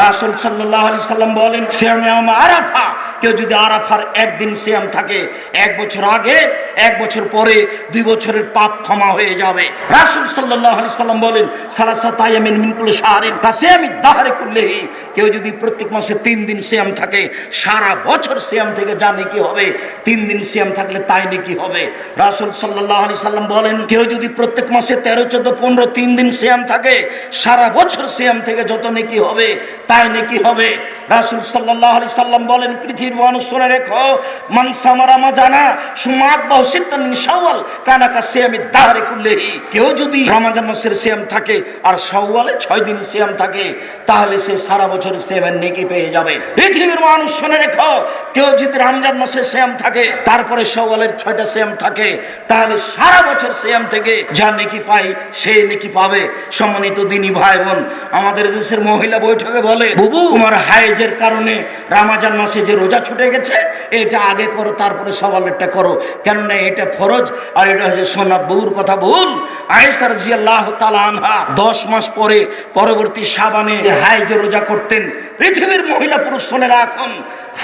রাসুল সাল্লাহ আলি সাল্লাম বলেন শ্যামে আরাফা। কেউ যদি আরাফার একদিন শ্যাম থাকে, এক বছর আগে, এক বছর পরে, দুই বছরের পাপ ক্ষমা হয়ে যাবে। রাসুল সাল্লাহ আলি সাল্লাম বলেন, সালাসা তাইমিন মিনকুল শাহরিন কাসিয়ামি দাহারে কুল্লেহি। কেউ যদি প্রত্যেক মাসে তিন দিন শ্যাম থাকে, সারা বছর শ্যাম থেকে জানে কি হবে, তিন দিন শ্যাম থাকলে তাই নাকি হবে। রাসুল সাল্লাহ আলি সাল্লাম বলেন, কেউ যদি প্রত্যেক মাসে তেরো, চোদ্দ, পনেরো, তিন দিন শ্যাম থাকে, সারা বছর শ্যাম থেকে যত নাকি হবে তাই নাকি হবে? রাসুল সাল্লাম বলেন, পৃথিবীর মানুষ শুনে রেখো কানাকা দাহারে কুল্লেহি। কেউ যদি রমাজান মাসের থাকে, আর সাওয়ালে ছয় দিন থাকে, তাহলে সে সারা বছর নেকি পেয়ে যাবে। পৃথিবীর মানুষ শুনে রেখো, কেউ যদি থাকে, তারপরে সওয়ালের ছয়টা শ্যাম থাকে, তাহলে সারা বছর শ্যাম থেকে যা নেকি পাই সে নেকি পাবে। সম্মানিত দিনী ভাই বোন আমাদের দেশের মহিলা বৈঠকে বলে, বুবু, তোমার হাইজের কারণে রামাজান মাসে যে রোজা ছুটে গেছে, এটা আগে করো, তারপরে সওয়ালেরটা করো। কেননা এটা ফরজ, আর এটা হচ্ছে সোনাত বউর কথা। ভুল আয়েসার জিয়াল্লাহ তালা আনহা দশ মাস পরে পরবর্তী সাবানে হাইজে রোজা করতেন, পৃথিবীর মহিলা পুরুষ শোনেরা এখন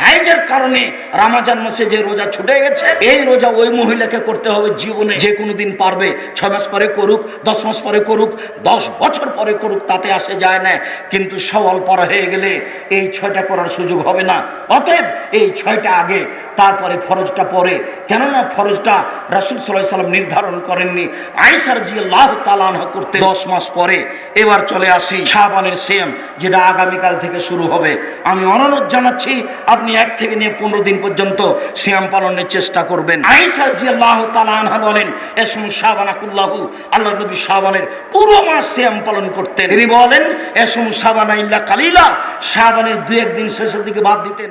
হাইজের কারণে রামাজান মাসে যে রোজা ছুটে গেছে, এই রোজা ওই মহিলাকে করতে হবে জীবনে। যে কোনো দিন পারবে, ছয় মাস পরে করুক, দশ মাস পরে করুক, দশ বছর পরে করুক, তাতে আসে যায় না। কিন্তু সওয়াল পর হয়ে গেলে এই ছয়টা করার সুযোগ হবে না। অতএব এই ছয়টা আগে তারপরে ফরজটা পরে। কেননা ফরজটা রাসুল সাল্লাহ সাল্লাম নির্ধারণ করেননি। আইসার জি লাভ তালান করতে দশ মাস পরে। এবার চলে আসি শাহবানের সেম যেটা আগামীকাল থেকে শুরু হবে। আমি অনুরোধ জানাচ্ছি, আপনি এক থেকে নিয়ে পনেরো দিন পর্যন্ত শ্যাম পালনের চেষ্টা করবেন। আইসার জি তালানহা বলেন এসম শাহবানাকুল্লাহু আল্লাহ নবী শাহবানের পুরো মাস শ্যাম পালন করতেন। তিনি বলেন এসম শাহবানা ইল্লা কালিলা। শাহবানের দু একদিন শেষের দিকে বাদ দিতেন।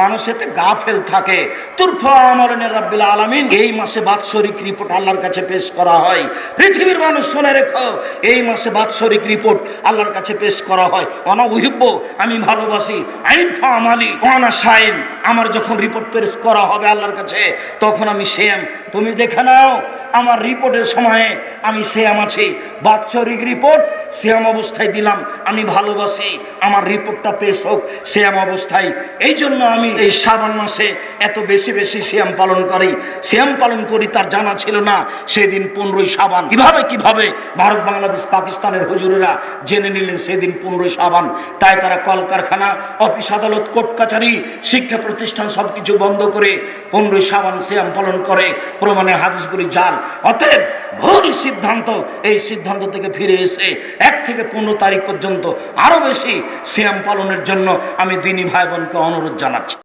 মানুষ এতে গাফেল থাকে। তুরফা আমরনের রাব্বিল আলামিন, এই মাসে বাৎসরিক রিপোর্ট আল্লাহর কাছে পেশ করা হয়। পৃথিবীর মানুষ শুনে রেখো, এই মাসে বাৎসরিক রিপোর্ট আল্লাহর কাছে পেশ করা হয়। অনা উহিব্য আমি ভালোবাসি। আইনফা আমালি অনা সাইম। আমার যখন রিপোর্ট পেশ করা হবে আল্লাহর কাছে, তখন আমি সেম তুমি দেখে নাও, আমার রিপোর্টের সময়ে আমি শ্যাম আছি। বাৎসরিক রিপোর্ট শ্যাম অবস্থায় দিলাম। আমি ভালোবাসি, আমার রিপোর্টটা পেশ হোক, শ্যাম অবস্থায়। এই জন্য আমি এই শ্রাবণ মাসে এত বেশি বেশি শ্যাম পালন করি। শ্যাম পালন করি তার জানা ছিল না, সেদিন পনেরোই সাবান কীভাবে কীভাবে? ভারত, বাংলাদেশ, পাকিস্তানের হুজুরেরা জেনে নিলেন সেদিন পনেরোই সাবান তাই তারা কলকারখানা, অফিস আদালত, কোর্ট কাছারি শিক্ষা প্রতিষ্ঠান সব কিছু বন্ধ করে পনেরোই সাবান শ্যাম পালন করে, প্রমাণে হাদিসগুলি জাল অতএব ভুল সিদ্ধান্ত, এই সিদ্ধান্ত থেকে ফিরে এসে এক থেকে পনেরো তারিখ পর্যন্ত আরও বেশি শ্যাম পালনের জন্য আমি দিনী ভাই বোনকে অনুরোধ জানাচ্ছি।